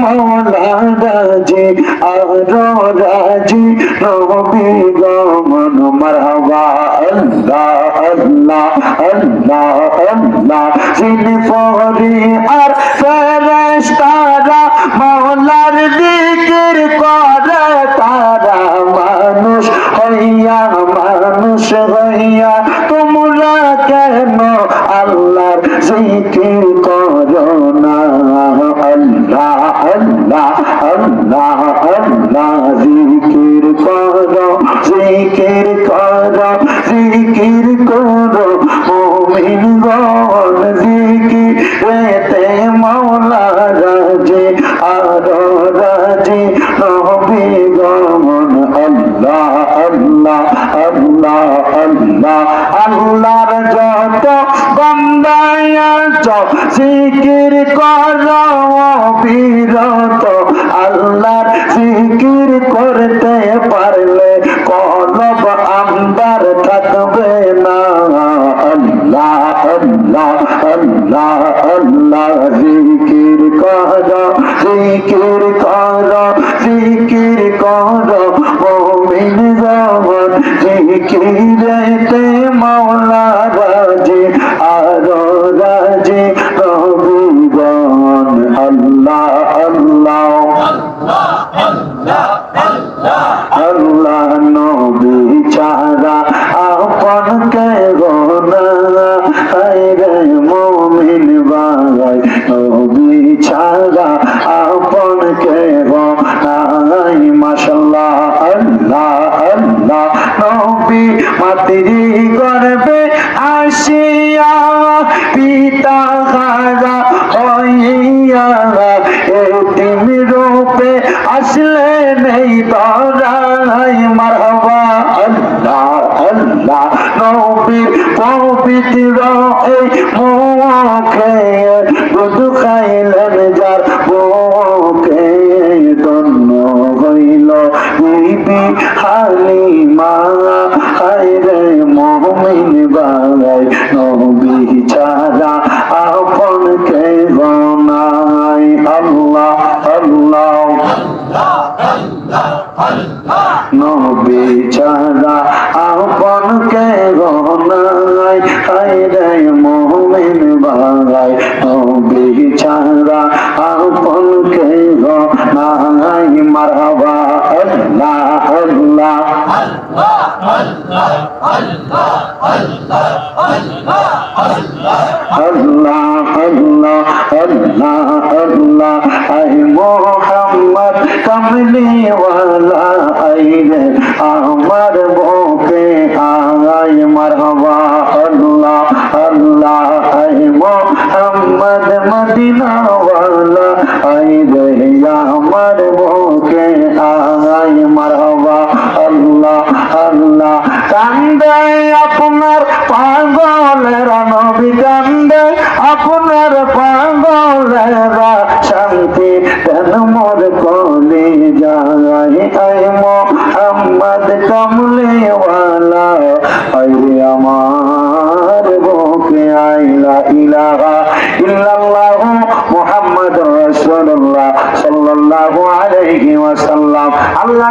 রাজি আর রাজি নবী গমন মারহাবা আল্লাহ আল্লাহ আল্লাহ আল্লাহ যিনি পরি আর ফেরেশতারা মৌলার জিকির করে তারা মানুষ হইয়া মানুষ হইয়া তোমরা জিকির করো জিকির করো? মুমিন গণ জিকির রেতে মাওলা রাজে, আরও রাজে, নবী গমন। আল্লাহ আল্লাহ আল্লাহ আল্লাহ, আল্লাহর যত বন্দায়াচ জিকির করো বিরত আল্লাহর জিকির করতে পারলে আল্লাহ আল্লাহ জিকির করো জিকির করো জিকির করো মোমিন জগৎ জিকিরেতে মাওলা রাজি আরও রাজি রবিগণ আল্লাহ আল্লাহ আল্লাহ নবী আসিয়া পিতা খাজা হইয়া এতিম রূপে আসলে নেই তরাই মারহাবা আল্লাহ আল্লাহ নবীর পবিত্র এই মুখে দুধ ছাড়া আপন কে গনাই হায়রে মমিন বাগাই নবী ছাড়া আপন কে গনাই মারহাবা আল্লাহ আল্লাহ আল্লাহ আল্লাহ আল্লাহ আল্লাহ আই মোহাম্মদ কমলিওয়ালা মদিনাওয়ালা আই রে আমার বুকে আই মারহাবা আল্লাহ আল্লাহ। কান্দে আপনার পাগলের, নবী কান্দে আপনার পাগলেরা। শান্তি তেন মোর কলে যায়, আই মোহাম্মদ কমলেওয়ালা। আই আমার আল্লাহ